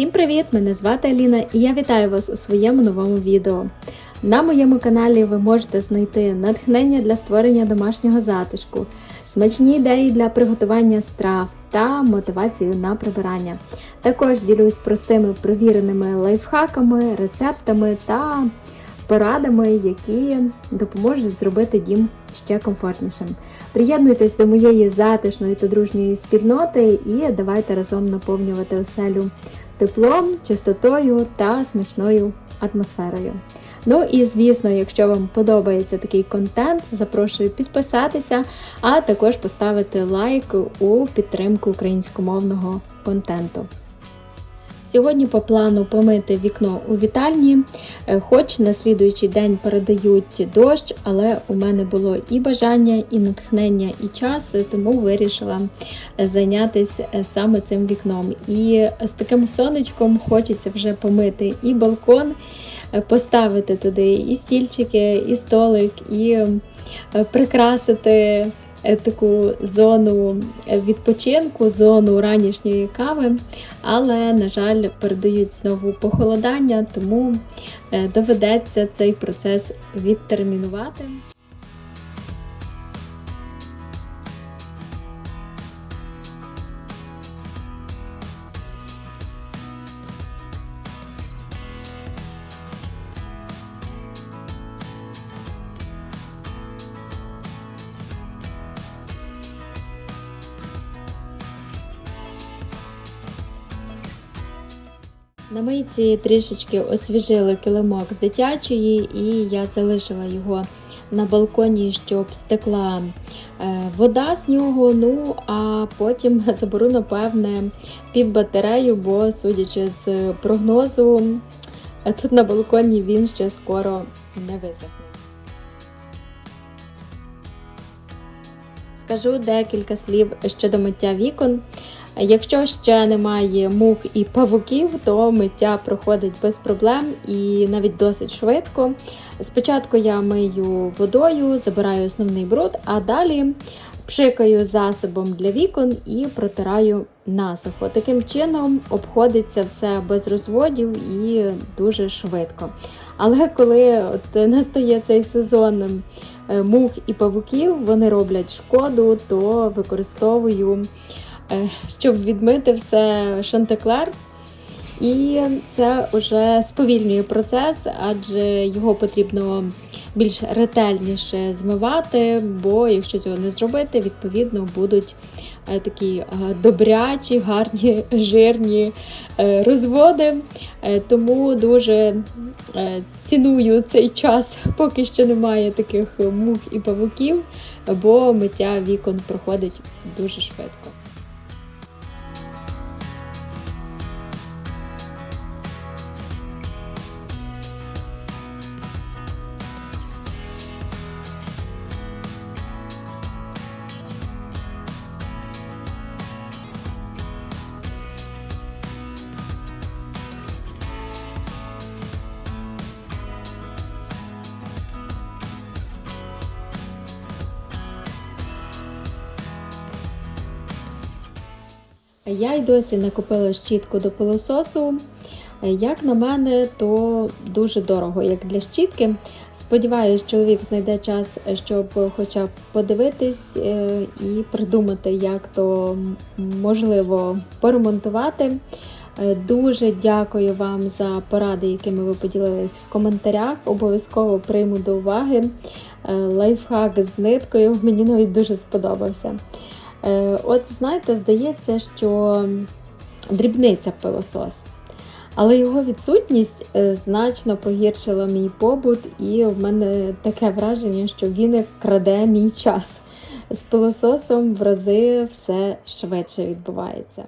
Всім привіт! Мене звати Аліна і я вітаю вас у своєму новому відео. На моєму каналі ви можете знайти натхнення для створення домашнього затишку, смачні ідеї для приготування страв та мотивацію на прибирання. Також ділюсь простими провіреними лайфхаками, рецептами та порадами, які допоможуть зробити дім ще комфортнішим. Приєднуйтесь до моєї затишної та дружньої спільноти і давайте разом наповнювати оселю теплом, чистотою та смачною атмосферою. Ну і звісно, якщо вам подобається такий контент, запрошую підписатися, а також поставити лайк у підтримку українськомовного контенту. Сьогодні по плану помити вікно у вітальні, Е, хоч на слідуючий день передають дощ, але у мене було і бажання, і натхнення, і час, тому вирішила е, зайнятися е, саме цим вікном. І з таким сонечком хочеться вже помити і балкон, е, поставити туди і стільчики, і столик, і е, прикрасити е, таку зону е, відпочинку, зону ранішньої кави. Але, на жаль, передають знову похолодання, тому е, доведеться цей процес відтермінувати. На мийці трішечки освіжили килимок з дитячої, і я залишила його на балконі, щоб стекла е, вода з нього. Ну а потім заберу, напевне, під батарею, бо, судячи з прогнозу, тут на балконі він ще скоро не висохне. Скажу декілька слів щодо миття вікон. Якщо ще немає мух і павуків, то миття проходить без проблем і навіть досить швидко. Спочатку я мию водою, забираю основний бруд, а далі пшикаю засобом для вікон і протираю насухо. Таким чином обходиться все без розводів і дуже швидко. Але коли от настає цей сезон е, мух і павуків, вони роблять шкоду, то використовую щоб відмити все шантеклер. І це вже сповільнює процес, адже його потрібно більш ретельніше змивати, бо якщо цього не зробити, відповідно будуть е, такі е, добрячі, гарні, жирні е, розводи. Е, Тому дуже е, ціную цей час, поки що немає таких мух і павуків, бо миття вікон проходить дуже швидко. Я й досі не купила щітку до пилососу. Як на мене, то дуже дорого, як для щітки. Сподіваюсь, чоловік знайде час, щоб хоча б подивитись е, і придумати, як то можливо поремонтувати. Е, Дуже дякую вам за поради, якими ви поділились в коментарях. Обов'язково прийму до уваги. Е, Лайфхак з ниткою мені навіть дуже сподобався. Е, От знаєте, здається, що дрібниця пилосос. Але його відсутність е, значно погіршила мій побут, і в мене таке враження, що він краде мій час. З пилососом в рази все швидше відбувається.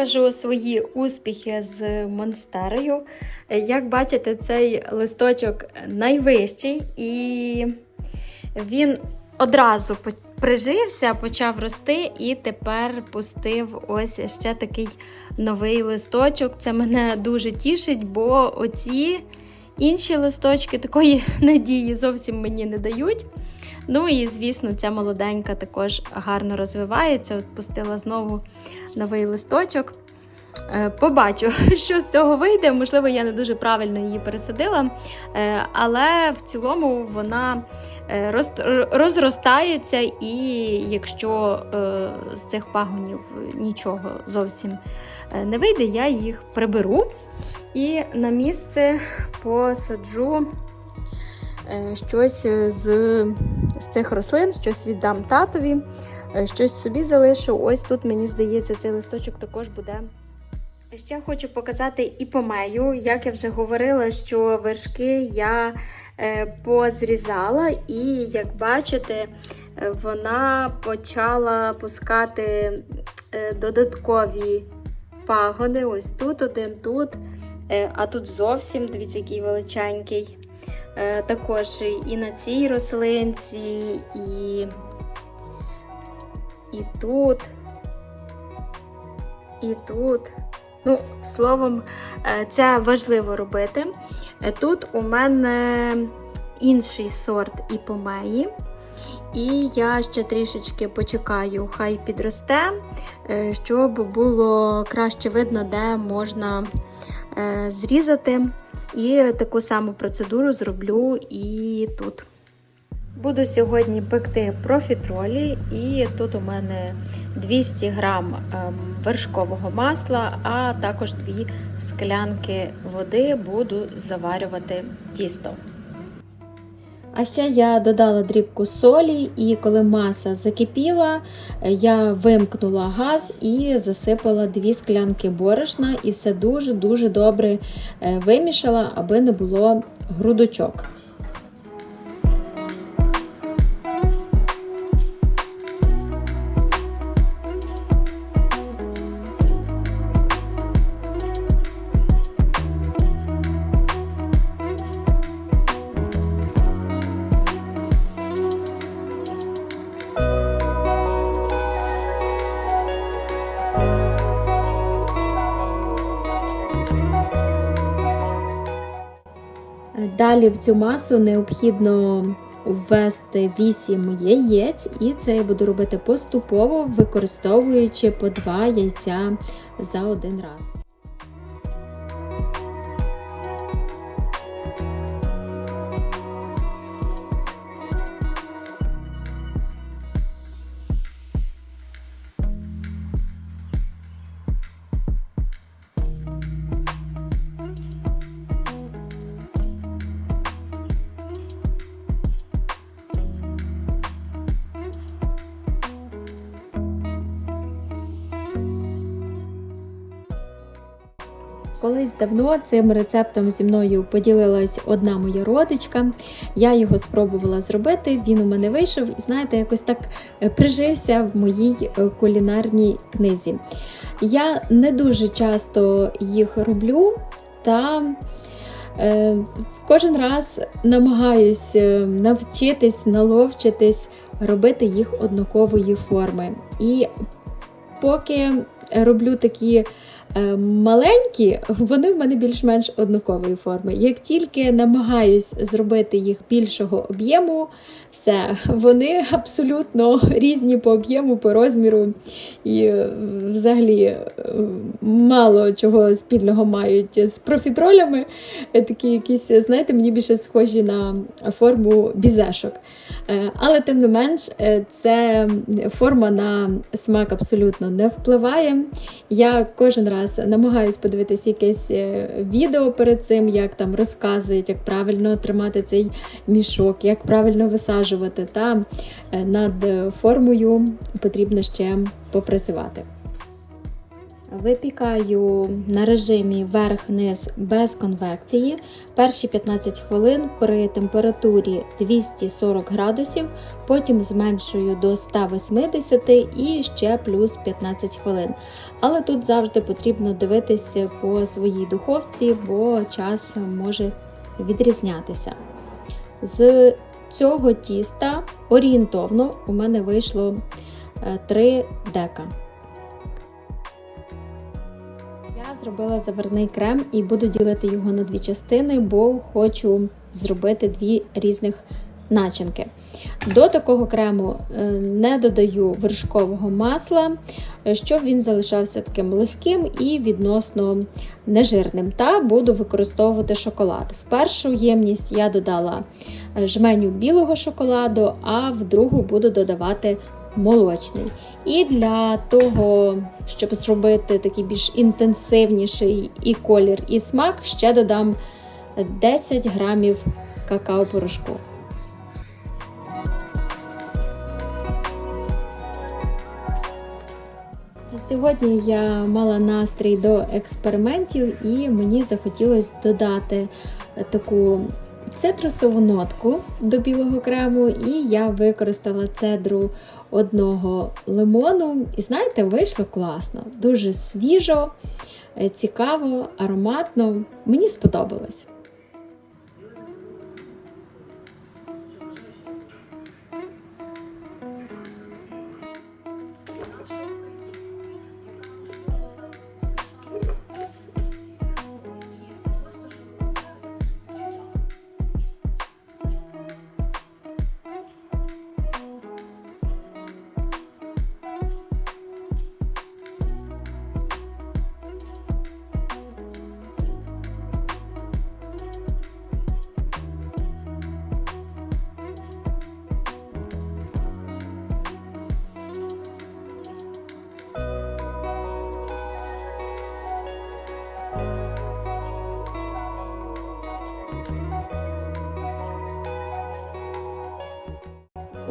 Покажу свої успіхи з монстерою. Як бачите, цей листочок найвищий, і він одразу прижився, почав рости, і тепер пустив ось ще такий новий листочок. Це мене дуже тішить, бо оці Інші листочки такої надії зовсім мені не дають. Ну і, звісно, ця молоденька також гарно розвивається. От пустила знову новий листочок. Е, Побачу, що з цього вийде. Можливо, я не дуже правильно її пересадила, Е, але в цілому вона е, розростається, і якщо з цих пагонів нічого зовсім не вийде, я їх приберу і на місце посаджу щось з, з цих рослин, щось віддам татові, е, щось собі залишу. Ось тут, мені здається, цей листочок також буде. Ще хочу показати і помею. Як я вже говорила, що вершки я е, позрізала, і як бачите, е, вона почала пускати е, додаткові пагони. Ось тут один, тут, е, а тут зовсім, дивіться, який величенький. Е, Також і на цій рослинці, і, і тут, і тут. Ну, словом, е, це важливо робити. Е, Тут у мене інший сорт іпомеї. І я ще трішечки почекаю, хай підросте, щоб було краще видно, де можна зрізати. І таку саму процедуру зроблю і тут. Буду сьогодні пекти профітролі, і тут у мене 200 грам ем, вершкового масла, а також 2 склянки води буду заварювати тісто. А ще я додала дрібку солі, і коли маса закипіла, е, я вимкнула газ і засипала дві склянки борошна, і все дуже-дуже добре е, вимішала, аби не було грудочок. Далі в цю масу необхідно ввести 8 яєць, і це я буду робити поступово, використовуючи по 2 яйця за один раз. Колись давно цим рецептом зі мною поділилась одна моя родичка. Я його спробувала зробити, він у мене вийшов, і знаєте, якось так е, прижився в моїй е, кулінарній книзі. Я не дуже часто їх роблю, та е, кожен раз намагаюсь навчитись, наловчитись робити їх однакової форми. І поки роблю такі е, маленькі, вони в мене більш-менш однакової форми. Як тільки намагаюсь зробити їх більшого об'єму, все, вони абсолютно різні по об'єму, по розміру і е, взагалі е, мало чого спільного мають з профітролями. Такі якісь, знаєте, мені більше схожі на форму бізешок. Але тим не менш, це форма на смак абсолютно не впливає. Я кожен раз намагаюсь подивитися якесь е, відео перед цим, як там розказують, як правильно тримати цей мішок, як правильно висаджувати. Та е, над формою потрібно ще попрацювати. Випікаю на режимі верх-низ без конвекції перші 15 хвилин при температурі 240 градусів, потім зменшую до 180 і ще плюс 15 хвилин. Але тут завжди потрібно дивитися по своїй духовці, бо час може відрізнятися. З цього тіста орієнтовно у мене вийшло е, 3 дека. Зробила заварний крем і буду ділити його на дві частини, бо хочу зробити дві різних начинки. До такого крему е, не додаю вершкового масла, е, щоб він залишався таким легким і відносно нежирним. Та буду використовувати шоколад. В першу ємність я додала е, жменю білого шоколаду, а в другу буду додавати молочний. І для того, щоб зробити такий більш інтенсивніший і колір, і смак, ще додам 10 грамів какао-порошку. Сьогодні я мала настрій до експериментів, і мені захотілося додати таку цитрусову нотку до білого крему, і я використала цедру одного лимону. І знаєте, вийшло класно, дуже свіжо, е, цікаво, ароматно. Мені сподобалось.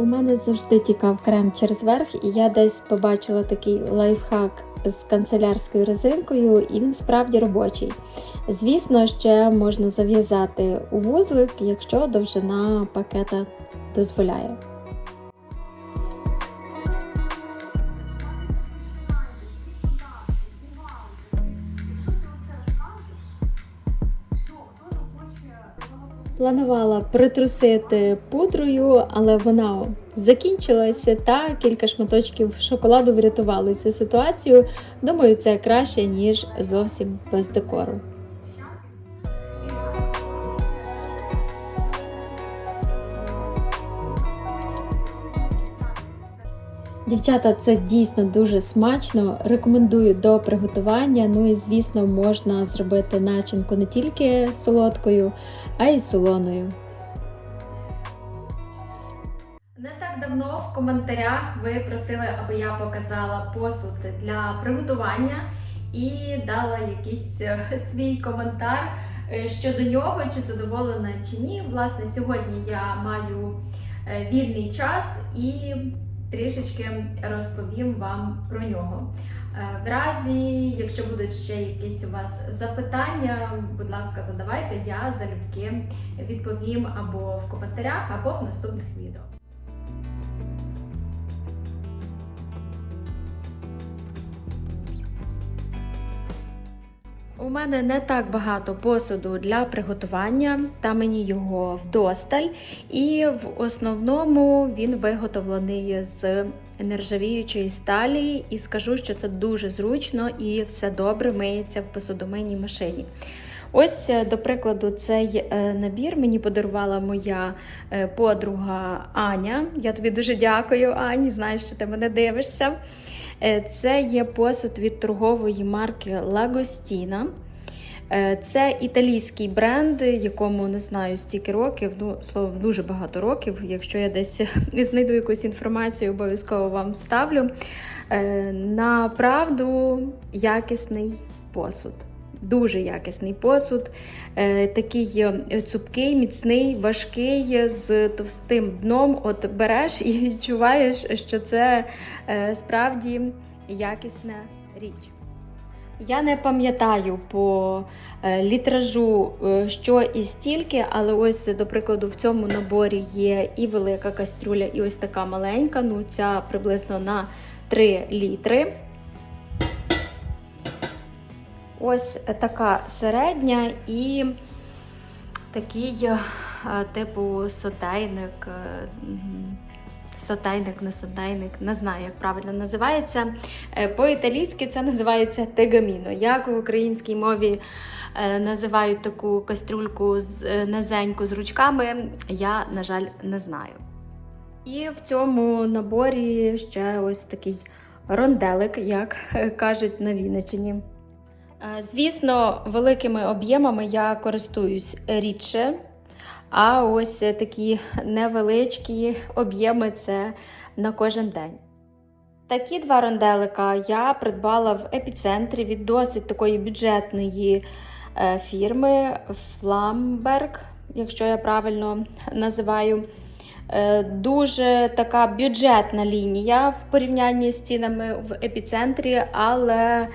Мене завжди тікав крем через верх, і я десь побачила такий лайфхак з канцелярською резинкою, і він справді робочий. Звісно, ще можна зав'язати у вузлик, якщо довжина пакета дозволяє. Планувала притрусити пудрою, але вона закінчилася та кілька шматочків шоколаду врятували цю ситуацію. Думаю, це краще, ніж зовсім без декору. Дівчата, це дійсно дуже смачно. Рекомендую до приготування. Ну і звісно, можна зробити начинку не тільки солодкою, а й солоною. Не так давно в коментарях ви просили, аби я показала посуд для приготування і дала якийсь е, свій коментар е, щодо нього, чи задоволена чи ні. Власне, сьогодні я маю е, вільний час і трішечки розповім вам про нього. В разі, якщо будуть ще якісь у вас запитання, будь ласка, задавайте, я залюбки відповім або в коментарях, або в наступних відео. У мене не так багато посуду для приготування, та мені його вдосталь. І в основному він виготовлений з нержавіючої сталі, і скажу, що це дуже зручно і все добре миється в посудомийній машині. Ось, до прикладу, цей е, набір мені подарувала моя е, подруга Аня. Я тобі дуже дякую, Ані. Знаю, що ти мене дивишся. Е, це є посуд від торгової марки Лагостіна. Це італійський бренд, якому не знаю стільки років, ну, словом, дуже багато років. Якщо я десь знайду якусь інформацію, обов'язково вам ставлю. Направду якісний посуд. Дуже якісний посуд, такий цупкий, міцний, важкий, з товстим дном. От береш і відчуваєш, що це справді якісна річ. Я не пам'ятаю по літражу, що і стільки, але ось, до прикладу, в цьому наборі є і велика кастрюля, і ось така маленька. Ну, ця приблизно на 3 літри. Ось така середня і такий, типу, сотейник сотейник, не сотейник, не знаю, як правильно називається. Е, По-італійськи це називається тегаміно. Як в українській мові е, називають таку кастрюльку з е, низеньку з ручками, я, на жаль, не знаю. І в цьому наборі ще ось такий ронделик, як е, кажуть на Вінниччині. Е, Звісно, великими об'ємами я користуюсь рідше, а ось такі невеличкі об'єми це на кожен день. Такі два ронделика я придбала в епіцентрі від досить такої бюджетної е, фірми Flamberg, якщо я правильно називаю. Е, Дуже така бюджетна лінія в порівнянні з цінами в епіцентрі, але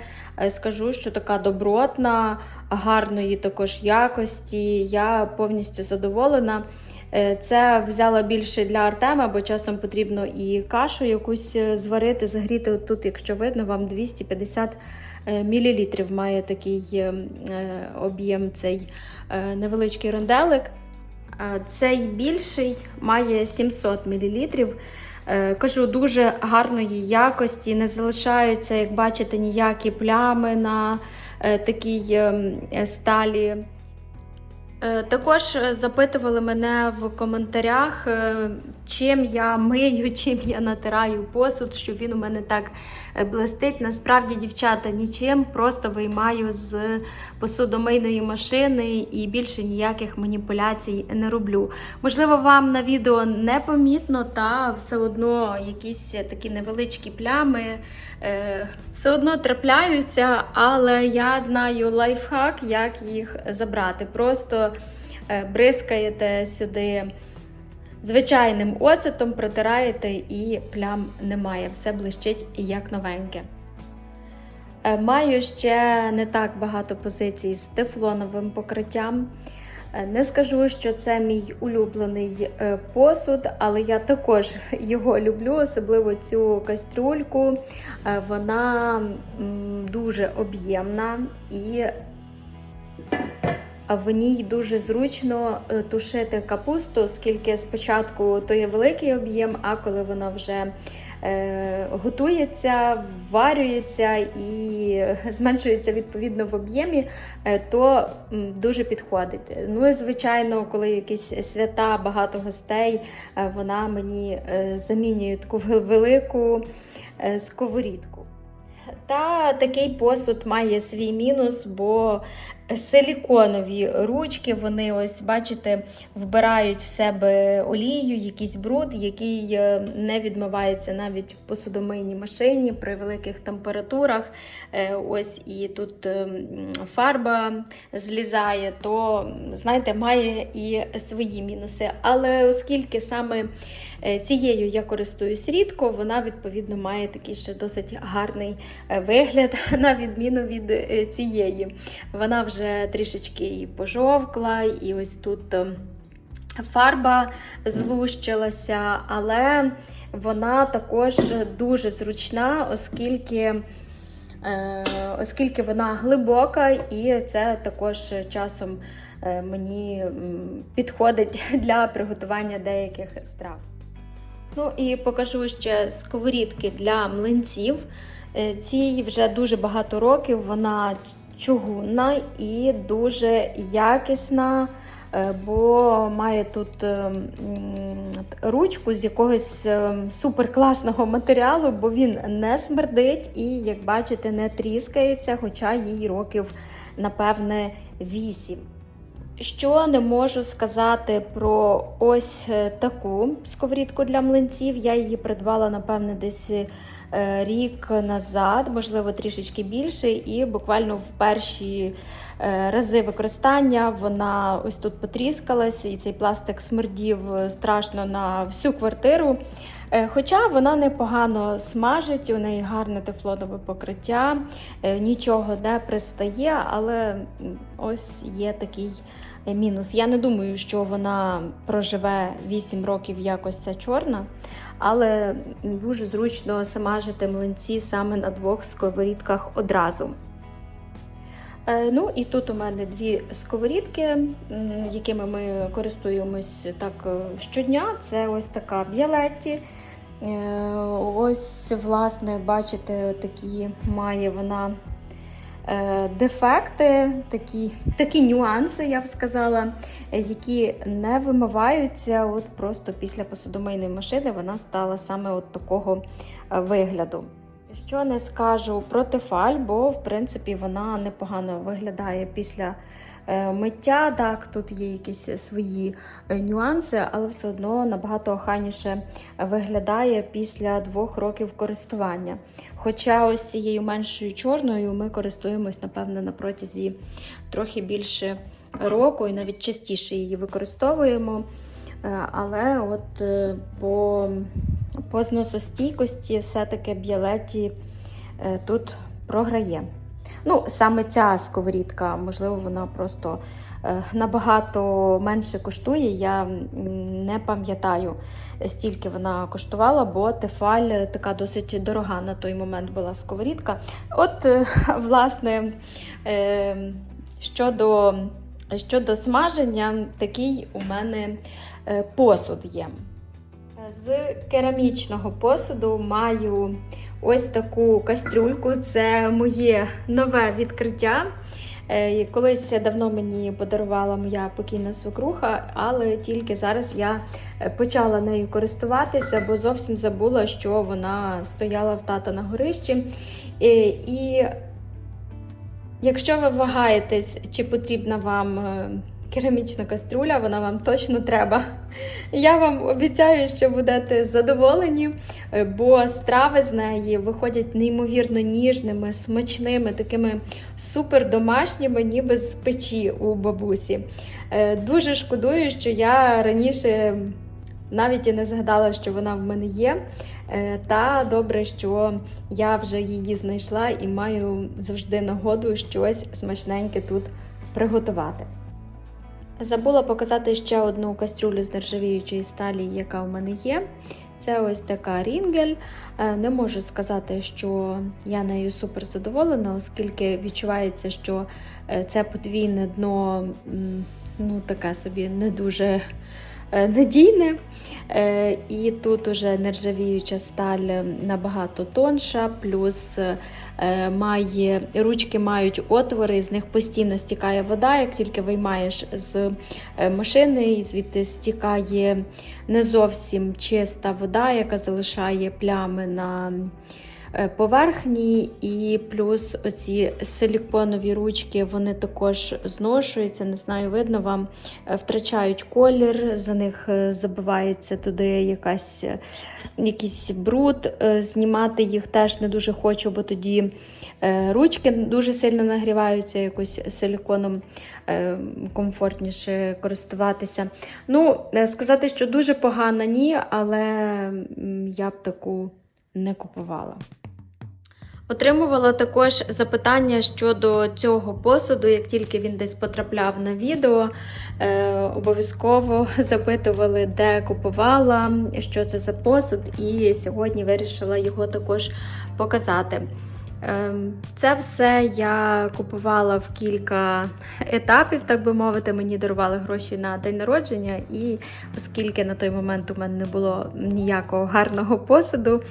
скажу, що така добротна, гарної також якості. Я повністю задоволена. Е, Це взяла більше для Артема, бо часом потрібно і кашу якусь е, зварити, загріти. Тут, якщо видно, вам 250 мл має такий е, е, об'єм цей е, невеличкий ронделик. Е, Цей більший має 700 мл. Е, Кажу, дуже гарної якості, не залишаються, як бачите, ніякі плями на е, такій ем, е, сталі. Е, Також е, запитували мене в коментарях, е, чим я мию, чим я натираю посуд, щоб він у мене так блистить. Насправді, дівчата, нічим, просто виймаю з посудомийної машини і більше ніяких маніпуляцій не роблю. Можливо, вам на відео не помітно, та все одно якісь такі невеличкі плями все одно трапляються, але я знаю лайфхак, як їх забрати. Просто бризкаєте сюди звичайним оцетом, протираєте і плям немає. Все блищить як новеньке. Е, Маю ще не так багато позицій з тефлоновим покриттям. Е, Не скажу, що це мій улюблений е, посуд, але я також його люблю, особливо цю кастрюльку. Е, Вона дуже об'ємна і в ній дуже зручно е, тушити капусту, оскільки спочатку то є великий об'єм, а коли вона вже е, готується, варюється і зменшується відповідно в об'ємі, е, то дуже підходить. Ну і звичайно, коли якісь свята, багато гостей, вона мені замінює таку велику сковорідку. Та такий посуд має свій мінус, бо силіконові ручки, вони ось, бачите, вбирають в себе олію, якийсь бруд, який е, не відмивається навіть в посудомийній машині при великих температурах. Е, Ось і тут е, фарба злізає, то, знаєте, має і свої мінуси. Але оскільки саме цією я користуюсь рідко, вона відповідно має такий ще досить гарний вигляд, на відміну від цієї. Вона вже трішечки і пожовкла, і ось тут. е, Фарба злущилася, але вона також дуже зручна, оскільки, е, оскільки вона глибока, і це також часом е, мені підходить для приготування деяких страв. Ну і покажу ще сковорідки для млинців. Е, Цій вже дуже багато років, вона чугунна і дуже якісна, е, бо має тут е, ручку з якогось е, суперкласного матеріалу, бо він не смердить і, як бачите, не тріскається, хоча їй років, напевне, 8. Що не можу сказати про ось таку сковорідку для млинців. Я її придбала, напевне, десь рік назад, можливо, трішечки більше, і буквально в перші е, рази використання вона ось тут потріскалась, і цей пластик смердів е, страшно на всю квартиру. Е, Хоча вона непогано смажить, у неї гарне тефлонове покриття, е, нічого не пристає, але ось є такий е, мінус. Я не думаю, що вона проживе 8 років якось ця чорна, але дуже зручно смажити млинці саме на двох сковорідках одразу. Е, Ну і тут у мене дві сковорідки, якими ми користуємось так е, щодня. Це ось така Біалетті Е, Ось, власне, бачите, такі має вона дефекти, такі, такі нюанси, я б сказала, е, які не вимиваються. От просто після посудомийної машини вона стала саме от такого е, вигляду. Що не скажу про тефаль, бо в принципі вона непогано виглядає після е, миття. Так, тут є якісь свої е, нюанси, але все одно набагато охайніше виглядає після двох років користування. Хоча ось цією меншою чорною ми користуємось, напевно, на протязі трохи більше року і навіть частіше її використовуємо. Е, Але от е, по, по зносостійкості все-таки Біалеті е, тут програє. Ну, саме ця сковорідка, можливо, вона просто е, набагато менше коштує. Я не пам'ятаю, стільки вона коштувала, бо тефаль така досить дорога на той момент була сковорідка. От, е, власне, е, щодо, щодо смаження, такий у мене е, посуд є. З керамічного посуду маю ось таку кастрюльку. Це моє нове відкриття. Е, Колись давно мені подарувала моя покійна свекруха, але тільки зараз я е, почала нею користуватися, бо зовсім забула, що вона стояла в тата на горищі. І, і якщо ви вагаєтесь, чи потрібна вам е, керамічна каструля, вона вам точно треба. Я вам обіцяю, що будете задоволені, е, бо страви з неї виходять неймовірно ніжними, смачними, такими супер домашніми, ніби з печі у бабусі. Е, Дуже шкодую, що я раніше навіть і не згадала, що вона в мене є. Е, Та добре, що я вже її знайшла і маю завжди нагоду щось смачненьке тут приготувати. Забула показати ще одну кастрюлю з нержавіючої сталі, яка в мене є. Це ось така рінгель. Е, Не можу сказати, що я нею супер задоволена, оскільки відчувається, що е, це подвійне дно ну, таке собі не дуже надійне. Е, І тут уже нержавіюча сталь набагато тонша, плюс е, має, ручки мають отвори, з них постійно стікає вода. Як тільки виймаєш з е, машини, і звідти стікає не зовсім чиста вода, яка залишає плями на е, поверхні, і плюс оці силіконові ручки вони також зношуються, не знаю, видно вам, е, втрачають колір, за них е, забивається туди якась, е, якийсь бруд. Е, Знімати їх теж не дуже хочу, бо тоді е, ручки дуже сильно нагріваються, якось силіконом е, комфортніше користуватися. Ну, е, сказати, що дуже погана, ні, але я б таку не купувала. Отримувала також запитання щодо цього посуду, як тільки він десь потрапляв на відео. Е, обов'язково запитували, де купувала, що це за посуд, і сьогодні вирішила його також показати. Ем, Це все я купувала в кілька етапів, так би мовити. Мені дарували гроші на день народження, і оскільки на той момент у мене не було ніякого гарного посуду,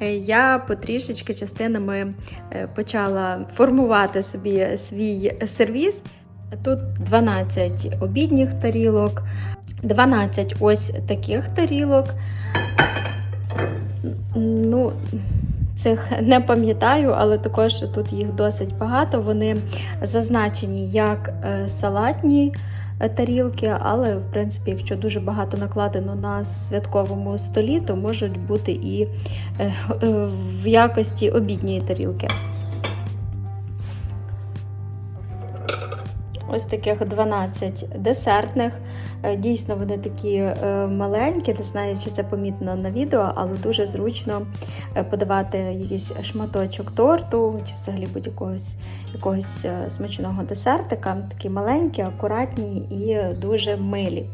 е, я потрішечки частинами е, почала формувати собі свій сервіс. Тут 12 обідніх тарілок, 12 ось таких тарілок. Ну, цих не пам'ятаю, але також тут їх досить багато. Вони зазначені як е, салатні е, тарілки, але, в принципі, якщо дуже багато накладено на святковому столі, то можуть бути і е, в якості обідньої тарілки. Ось таких 12 десертних. Е, Дійсно, вони такі е, маленькі, не знаю, чи це помітно на відео, але дуже зручно е, подавати якийсь шматочок торту чи взагалі будь-якогось якогось смачного десертика. Такі маленькі, акуратні і дуже милі.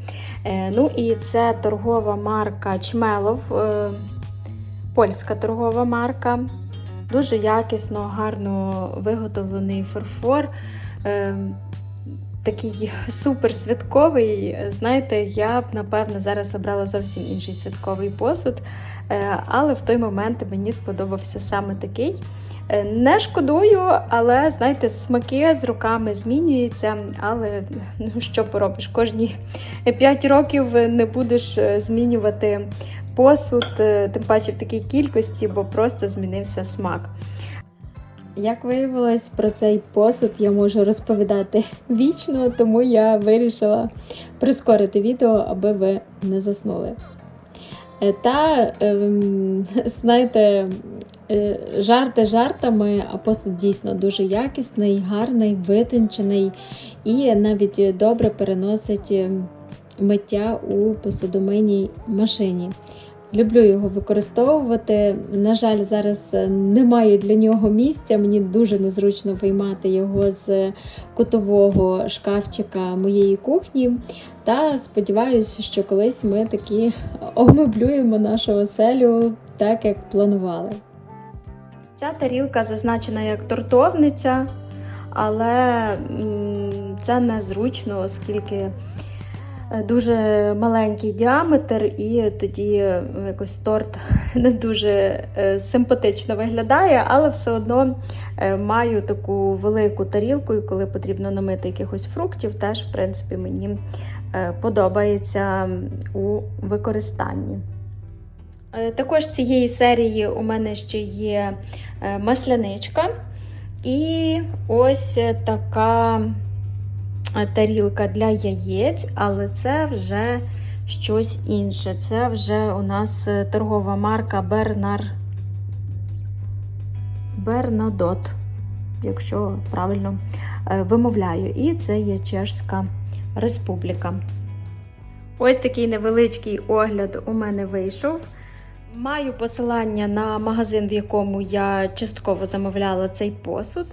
Ну і це торгова марка Чмелов, польська торгова марка. Дуже якісно, гарно виготовлений фарфор. Такий супер святковий. Знаєте, я б напевно зараз обрала зовсім інший святковий посуд, е, але в той момент мені сподобався саме такий. Е, Не шкодую, але знаєте, смаки з роками змінюються. Але ну що поробиш, кожні 5 років не будеш е, змінювати посуд, тим паче в такій кількості, бо просто змінився смак. Як виявилось, про цей посуд я можу розповідати вічно, тому я вирішила прискорити відео, аби ви не заснули. Е, Та, ем, знаєте, е, жарти жартами, а посуд дійсно дуже якісний, гарний, витончений і навіть добре переносить ем, миття у посудомийній машині. Люблю його використовувати. На жаль, зараз е, немає для нього місця. Мені дуже незручно виймати його з кутового шкафчика моєї кухні. Та сподіваюся, що колись ми таки обмеблюємо нашу оселю так, як планували. Ця тарілка зазначена як тортовниця, але це незручно, оскільки дуже маленький діаметр, і тоді е, якось торт не дуже е, симпатично виглядає, але все одно е, маю таку велику тарілку, і коли потрібно намити якихось фруктів, теж в принципі мені е, подобається у використанні. Е, Також цієї серії у мене ще є е, масляничка. І ось така е, тарілка для яєць, але це вже щось інше. Це вже у нас е, торгова марка Бернар... Бернадот, якщо правильно е, вимовляю. І це є Чешська Республіка. Ось такий невеличкий огляд у мене вийшов. Маю посилання на магазин, в якому я частково замовляла цей посуд.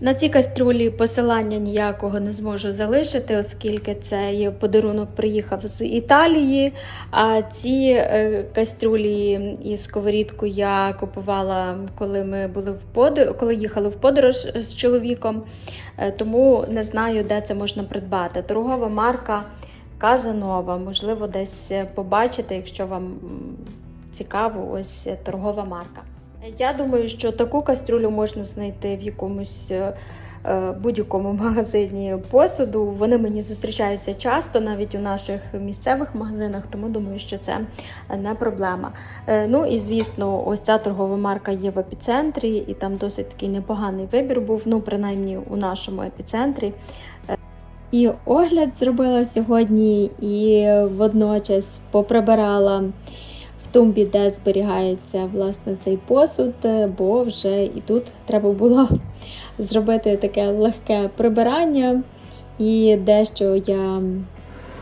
На ці каструлі посилання ніякого не зможу залишити, оскільки цей подарунок приїхав з Італії. А ці е, каструлі і сковорідку я купувала, коли ми були в подорож, коли їхали в подорож з чоловіком. Е, Тому не знаю, де це можна придбати. Торгова марка Казанова, можливо, десь побачите, якщо вам цікаво, ось торгова марка. Я думаю, що таку кастрюлю можна знайти в якомусь е, е, будь-якому магазині посуду. Вони мені зустрічаються часто, навіть у наших місцевих магазинах, тому думаю, що це не проблема. Е, Ну і звісно, ось ця торгова марка є в епіцентрі, і там досить такий непоганий вибір був, ну, принаймні у нашому епіцентрі. І огляд зробила сьогодні, і водночас поприбирала тумбі, де зберігається власне цей посуд, бо вже і тут треба було зробити таке легке прибирання. І дещо я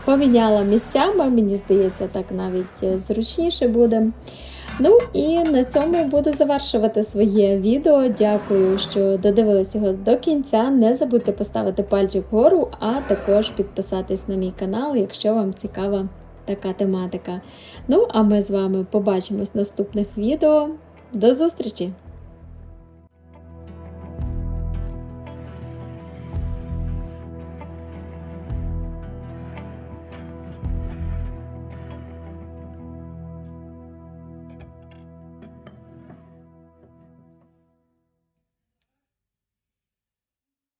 поміняла місцями, мені здається, так навіть зручніше буде. Ну і на цьому буду завершувати своє відео. Дякую, що додивились його до кінця. Не забудьте поставити пальчик вгору, а також підписатись на мій канал, якщо вам цікава така тематика. Ну, а ми з вами побачимось в наступних відео. До зустрічі!